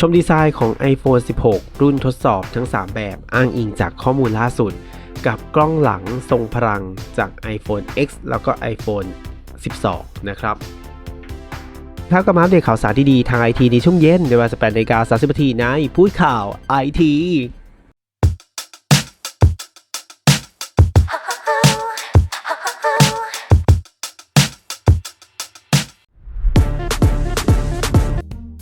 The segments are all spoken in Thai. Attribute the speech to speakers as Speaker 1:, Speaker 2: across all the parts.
Speaker 1: ชมดีไซน์ของ iPhone 16 รุ่นทดสอบทั้ง 3 แบบอ้างอิงจากข้อมูลล่าสุด กับกล้องหลังทรงพลังจาก iPhone X แล้วก็ iPhone 12 นะครับข่าก็มาอัปเดตข่าวสารที่ดีทางไอทีในช่วงเย็นในเวลา18นาฬิกา30นาทีในพูดข่าวไอที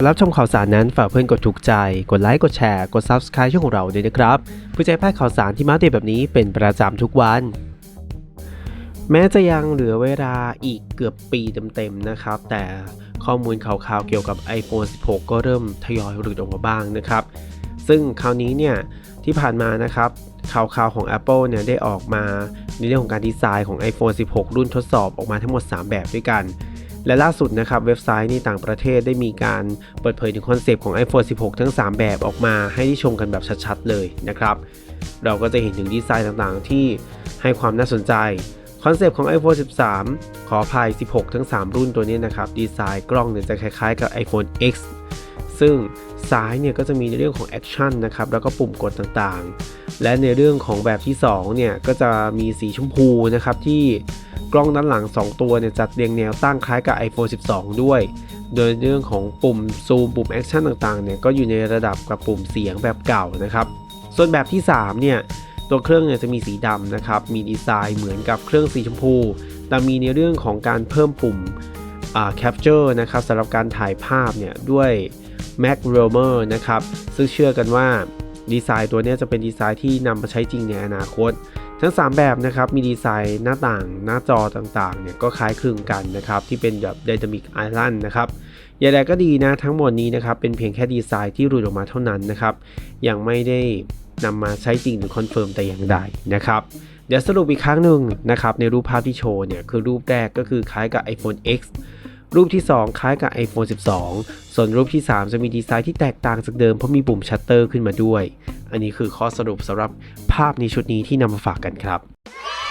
Speaker 1: รับชมข่าวสารนั้นฝากเพื่อนกดถูกใจ กดไลค์ กดแชร์ กด Subscribe ช่องของเราด้วยนะครับเพื่อจะให้พลาดข่าวสารที่มาเดตแบบนี้เป็นประจำทุกวัน แม้จะยังเหลือเวลาอีกเกือบปีเต็มๆนะครับ แต่ข้อมูลข่าวๆเกี่ยวกับ iPhone 16 ก็เริ่มทยอยหลุดออกมาบ้างนะครับ ซึ่งคราวนี้เนี่ยที่ผ่านมานะครับข่าวๆของ Apple เนี่ยได้ออกมาในเรื่องของการดีไซน์ของ iPhone 16 รุ่นทดสอบออกมาทั้งหมด 3 แบบด้วยกัน และล่าสุดนะครับเว็บไซต์ในต่างประเทศได้มีการเปิดเผยถึงคอนเซปต์ของ iPhone 16 ทั้ง 3 แบบออกมาให้ได้ชมกันแบบชัดๆเลยนะครับ เราก็จะเห็นถึงดีไซน์ต่างๆ ที่ให้ความน่าสนใจ คอนเซปต์ของ iPhone 13 ขออภัย 16 ทั้ง 3 รุ่นตัวนี้นะครับ ดีไซน์กล้องเนี่ยจะคล้ายๆกับ iPhone X ซึ่งซ้ายเนี่ยก็จะมีในเรื่องของแอคชั่นนะครับแล้วก็ปุ่มกดต่างๆ และในเรื่องของแบบที่2เนี่ยก็จะมีสีชมพูนะครับที่กล้องด้านหลัง 2 ตัวเนี่ยจัดเรียงแนวตั้งคล้ายกับ iPhone 12 ด้วย โดยเรื่องของปุ่มซูมปุ่มแอคชั่นต่างๆเนี่ยก็อยู่ในระดับกับปุ่มเสียงแบบเก่านะครับส่วนแบบที่3เนี่ยตัวเครื่องเนี่ยจะมีสีดำนะครับมีดีไซน์เหมือนกับเครื่องสีชมพู แต่มีในเรื่องของการเพิ่มปุ่มอ่า capture นะครับสำหรับการถ่ายภาพเนี่ยด้วย Mac r o m e r นะครับ ซึ่งเชื่อกันว่าดีไซน์ตัวนี้จะเป็นดีไซน์ที่นำมาใช้จริงในอนาคต ทั้ง 3 แบบนะครับ มีดีไซน์หน้าต่างหน้าจอต่างๆเนี่ยก็คล้ายคลึงกันนะครับ ที่เป็นแบบ Dynamic Island นะครับอย่างไรก็ดีนะทั้งหมดนี้นะครับเป็นเพียงแค่ดีไซน์ที่หลุดออกมาเท่านั้นนะครับยังไม่ได้นำมาใช้จริงหรือคอนเฟิร์มแต่อย่างใดนะครับเดี๋ยวสรุปอีกครั้งหนึ่งนะครับในรูปภาพที่โชว์เนี่ยคือรูปแรกก็คือคล้ายกับ iPhone X รูปที่ 2 คล้ายกับ iPhone 12 ส่วนรูปที่ 3 จะมีดีไซน์ที่แตกต่างจากเดิมเพราะมีปุ่มชัตเตอร์ขึ้นมาด้วย อันนี้คือข้อสรุปสำหรับภาพในชุดนี้ที่นำมาฝากกันครับ